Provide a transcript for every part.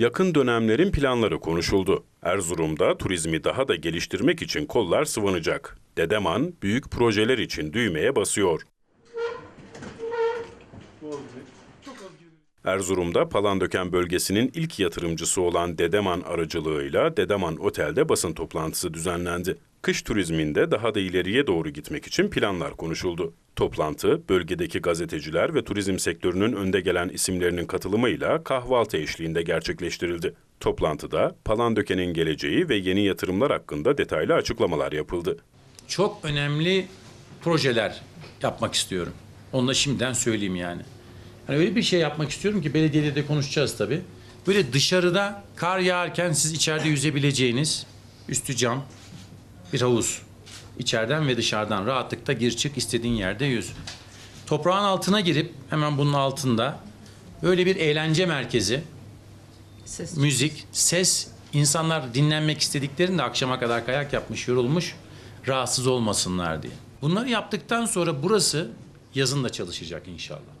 Yakın dönemlerin planları konuşuldu. Erzurum'da turizmi daha da geliştirmek için kollar sıvanacak. Dedeman büyük projeler için düğmeye basıyor. Erzurum'da Palandöken bölgesinin ilk yatırımcısı olan Dedeman aracılığıyla Dedeman Otel'de basın toplantısı düzenlendi. Kış turizminde daha da ileriye doğru gitmek için planlar konuşuldu. Toplantı, bölgedeki gazeteciler ve turizm sektörünün önde gelen isimlerinin katılımıyla kahvaltı eşliğinde gerçekleştirildi. Toplantıda Palandöken'in geleceği ve yeni yatırımlar hakkında detaylı açıklamalar yapıldı. çok önemli projeler yapmak istiyorum. Onu da şimdiden söyleyeyim yani. Hani öyle bir şey yapmak istiyorum ki belediyede de konuşacağız tabii. Böyle dışarıda kar yağarken siz içeride yüzebileceğiniz üstü cam bir havuz. İçeriden ve dışarıdan rahatlıkla gir çık istediğin yerde yüz. Toprağın altına girip hemen bunun altında böyle bir eğlence merkezi, Ses. müzik, ses, insanlar dinlenmek istediklerinde akşama kadar kayak yapmış, yorulmuş, rahatsız olmasınlar diye. Bunları yaptıktan sonra burası yazın da çalışacak inşallah.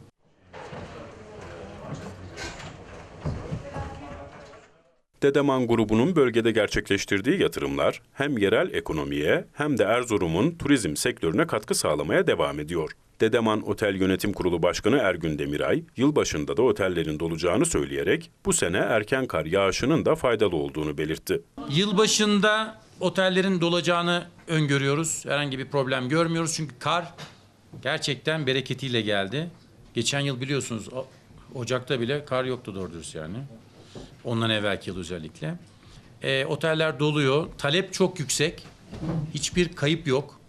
Dedeman grubunun bölgede gerçekleştirdiği yatırımlar hem yerel ekonomiye hem de Erzurum'un turizm sektörüne katkı sağlamaya devam ediyor. Dedeman Otel Yönetim Kurulu Başkanı Ergün Demiray, yılbaşında da otellerin dolacağını söyleyerek bu sene erken kar yağışının da faydalı olduğunu belirtti. Yılbaşında otellerin dolacağını öngörüyoruz. Herhangi bir problem görmüyoruz çünkü kar gerçekten bereketiyle geldi. Geçen yıl biliyorsunuz Ocak'ta bile kar yoktu doğru dürüst yani. Ondan evvelki yıl özellikle. E, oteller doluyor. Talep çok yüksek. Hiçbir kayıp yok.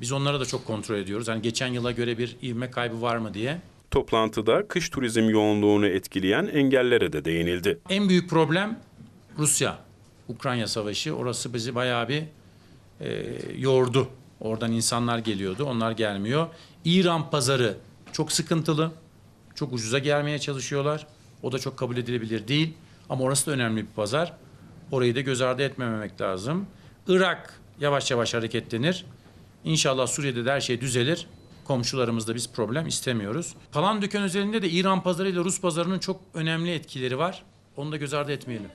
Biz onlara da çok kontrol ediyoruz. Hani geçen yıla göre bir ivme kaybı var mı diye. Toplantıda kış turizm yoğunluğunu etkileyen engellere de değinildi. En büyük problem Rusya. Ukrayna savaşı. Orası bizi bayağı bir e, yordu. Oradan insanlar geliyordu. Onlar gelmiyor. İran pazarı çok sıkıntılı. Çok ucuza gelmeye çalışıyorlar. O da çok kabul edilebilir değil. Ama orası da önemli bir pazar. Orayı da göz ardı etmememek lazım. Irak yavaş yavaş hareketlenir. İnşallah Suriye'de de her şey düzelir. Komşularımızda biz problem istemiyoruz. Palandöken özelinde de İran pazarı ile Rus pazarının çok önemli etkileri var. Onu da göz ardı etmeyelim.